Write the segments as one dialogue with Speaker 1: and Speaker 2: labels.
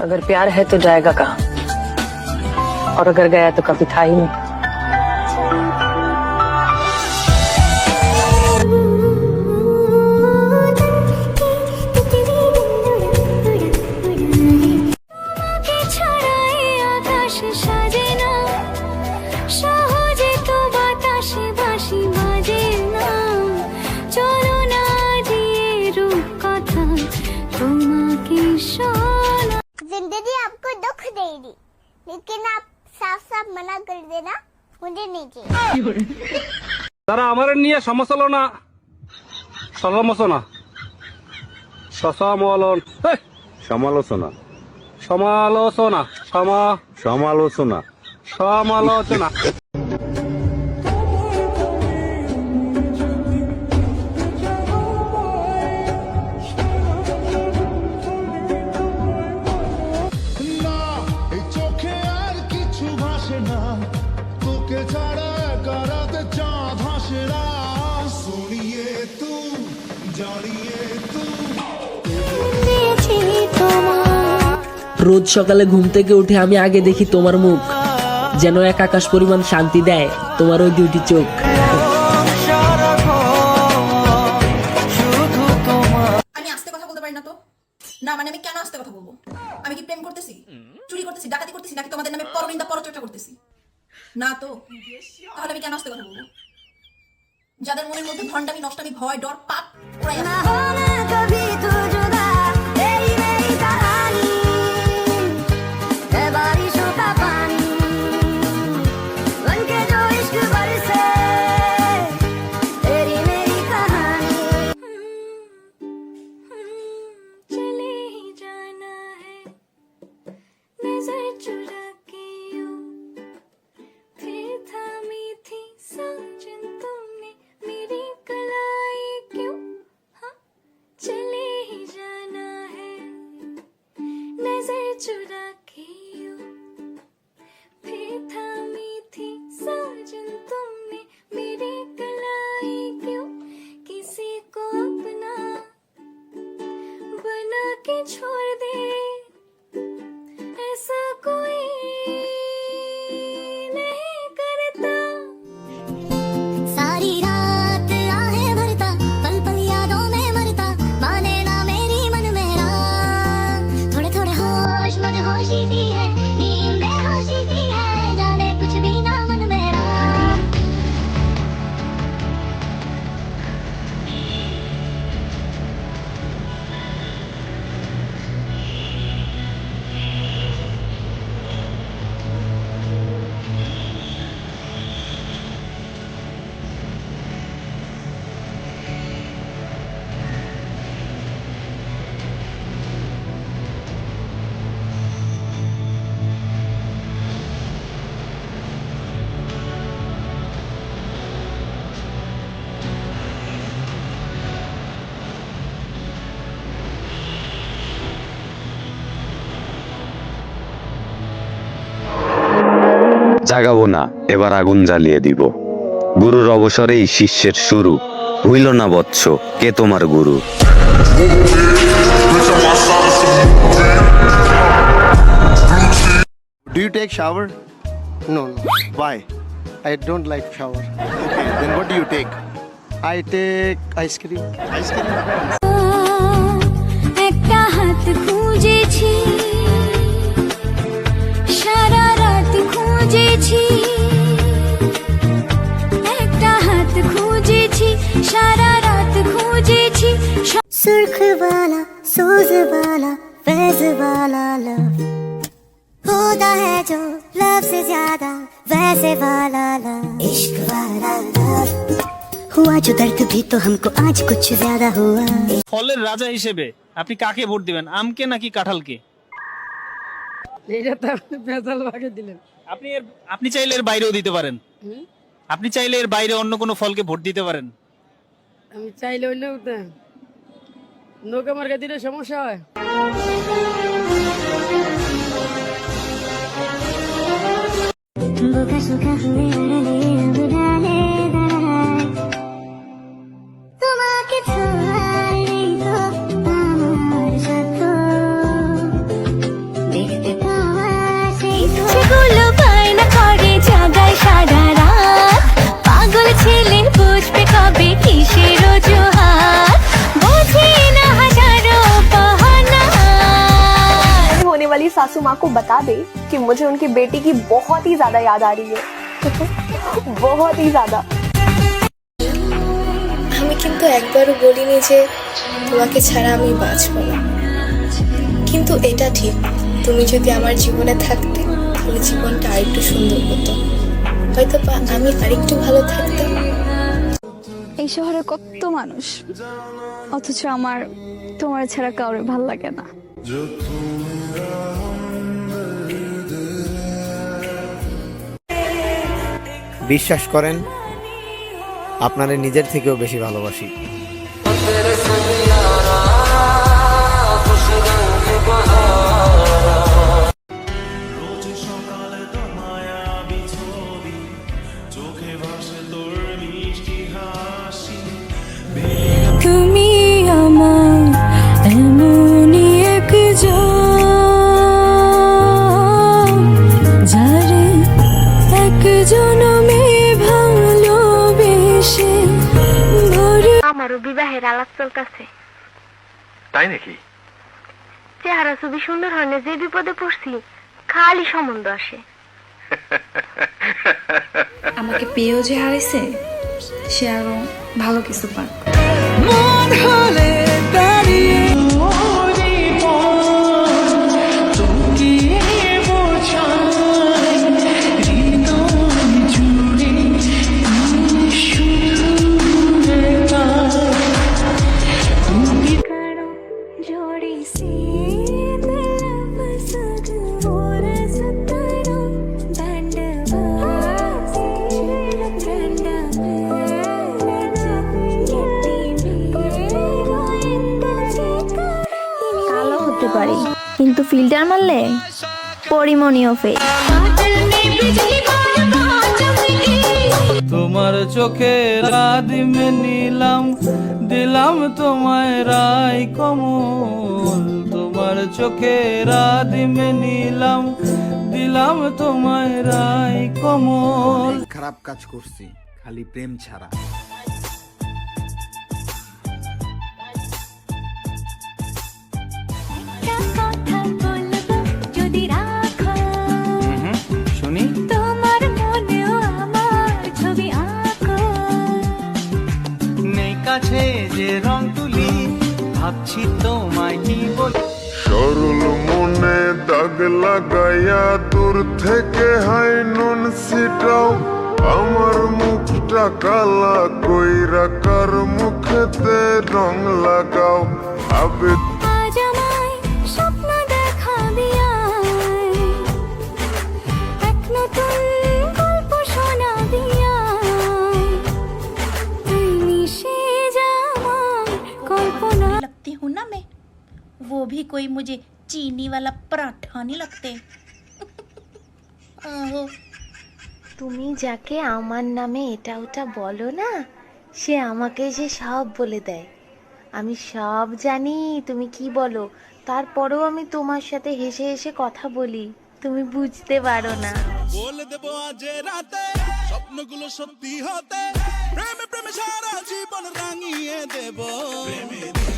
Speaker 1: अगर प्यार है तो जाएगा कहा? और अगर गया तो कभी था ही नहीं।
Speaker 2: लेकिन आप साफ साफ मना कर देना मुझे नहीं चाहिए
Speaker 3: তারা আমার নিয়ে সমালোচনা সমালোচনা সমালোচন এই,
Speaker 4: সমালোচনা
Speaker 3: সমালোচনা সমা
Speaker 4: সমালোচনা
Speaker 3: সমালোচনা
Speaker 5: রোজ সকালে ঘুম থেকে উঠে আমি আগে দেখি তোমার মুখ। যেন এক আকাশ পরিমাণ শান্তি দেয় তোমার ওই দুইটি চোখ।
Speaker 6: না মানে আমি কেন আস্তে কথা বলব? আমি কি প্রেম করতেছি? চুরি করতেছি? ডাকাতি করতেছি? নাকি তোমাদের নামে পরচর্চা করতেছি? না তো। তাহলে আমি কেন আস্তে কথা বলব? যাদের মনের মধ্যে ভণ্ডামি নষ্টামি, ভয়, ডর, পাপ ওরাই
Speaker 7: say today.
Speaker 4: জাগাবো না এবার আগুন জ্বালিয়ে দিব গুরুর অবসরেই শিষ্যের শুরু হইল না বৎস কে তোমার গুরু
Speaker 8: Do you take shower? No, no. Why? I don't like shower. Okay, then what do you take? I take ice cream. Ice cream?
Speaker 7: একটা হাত খুঁজেছি सुर्ख वाला सोज वाला फैज वाला लव होता है जो लव से ज्यादा वैसे वाला लव इश्क वाला लव हुआ जो दर्द भी तो हमको आज कुछ ज्यादा हुआ
Speaker 9: ফলের রাজা হিসেবে আপনি কাকে ভোট দিবেন আমকে নাকি কাঁঠালকে
Speaker 1: এইটা তো আপনি পেঁচাল ভাগে দিলেন
Speaker 9: আপনি এর আপনি চাইলে এর বাইরেও দিতে পারেন আপনি চাইলে এর বাইরে অন্য কোনো ফলকে ভোট দিতে পারেন
Speaker 1: আমি চাইলে হইলেও তো নৌকা মার্কা দিলে সমস্যা হয়।
Speaker 7: बता दे कि मुझे उनकी बेटी की बहुत ही ज्यादा याद आ रही है बहुत ही ज्यादा
Speaker 10: আমি কিন্তু একবারও বলিনি যে তোমাকে ছাড়া আমি বাঁচব না কিন্তু এটা ঠিক তুমি যদি আমার জীবনে থাকতে তাহলে জীবনটা আরেকটু সুন্দর হতো হয়তো বা আমি আরেকটু ভালো থাকতাম
Speaker 7: এই শহরে কত মানুষ অথচ আমার তোমার ছাড়া কাউরে ভাল লাগে না
Speaker 8: বিশ্বাস করেন আপনারা নিজের থেকেও বেশি ভালোবাসি।
Speaker 2: বিবাহের আলাপ চলতেছে।
Speaker 8: তাই নাকি?
Speaker 2: চেহারা ছবি সুন্দর হয় না যে বিপদে পড়ছি খালি সম্বন্ধ আসে।
Speaker 10: আমাকে পেয়েও যে হারাইছে সে আরও ভালো কিছু পাক।
Speaker 7: जोड़ी
Speaker 2: ফিল্টার মারলে? পরিমণীয় ফেস
Speaker 9: তোমার চোখে রাদিমে নিলাম দিলাম তোমায় রাই কমল। তোমার চোখে রাদিমে নিলাম দিলাম তোমায় রাই কমল।
Speaker 11: খারাপ কাজ করছি খালি প্রেম ছাড়া।
Speaker 9: কাছে যে রং তুলি ভাবছি তোমায় কি বলি
Speaker 11: সরল মনে দাগ লাগাইয়া দূর থেকে হাই নুন সিটাও আমার মুখটা কালা কইরা কার মুখেতে রং লাগাও। আবে
Speaker 6: वो भी कोई मुझे चीनी वाला पराठा नहीं लगते आहो
Speaker 2: তুমি যাকে আমার নামে এটা ওটা বলো না সে আমাকে যে সব বলে দেয় আমি সব জানি তুমি কি বলো তারপরেও আমি তোমার সাথে হেসে হেসে কথা বলি তুমি বুঝতে পারো না
Speaker 11: বলে দেবো আজ রাতে স্বপ্নগুলো সত্যি হতে প্রেমে প্রেমে সারা জীবন রাঙিয়ে দেব প্রেমে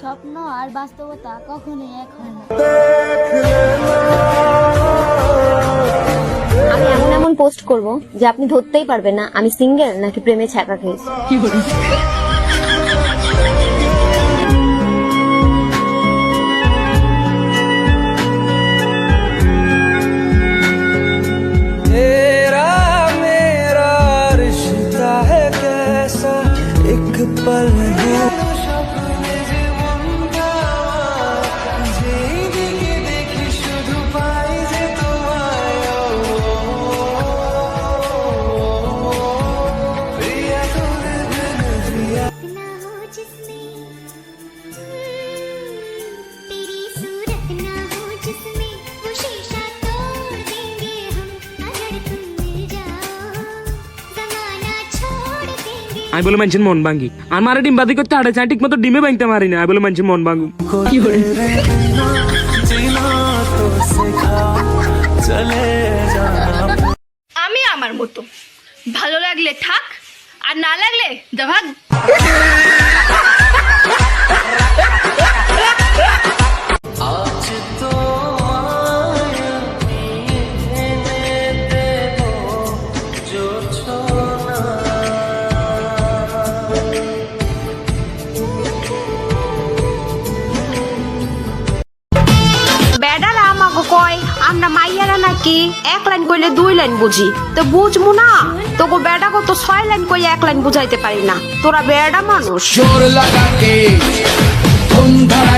Speaker 2: স্বপ্ন আর বাস্তবতা কখনোই এক হয় না। আমি এমন এমন পোস্ট করব যে আপনি ধরতেই পারবেন না আমি সিঙ্গেল নাকি প্রেমে ছ্যাঁকা খেয়েছি।
Speaker 7: छोड़ देंगे
Speaker 5: আমি বলে মানুষের মন ভাঙ্গি আমার ডিম বাদি করতে হাঁটে চাই ঠিক মতো ডিমে ভাঙতে পারি না। বলে মানুষ মন ভাঙু
Speaker 10: আমি আমার মতো। ভালো লাগলে থাক,
Speaker 12: আর না লাগলে ভাগ
Speaker 4: নাকি এক লাইন কইলে দুই লাইন বুঝি। তো বুঝব না? তোকে বেডা কত ছয় লাইন কই এক লাইন বুঝাইতে পারি না। তোরা বেডা মানুষ।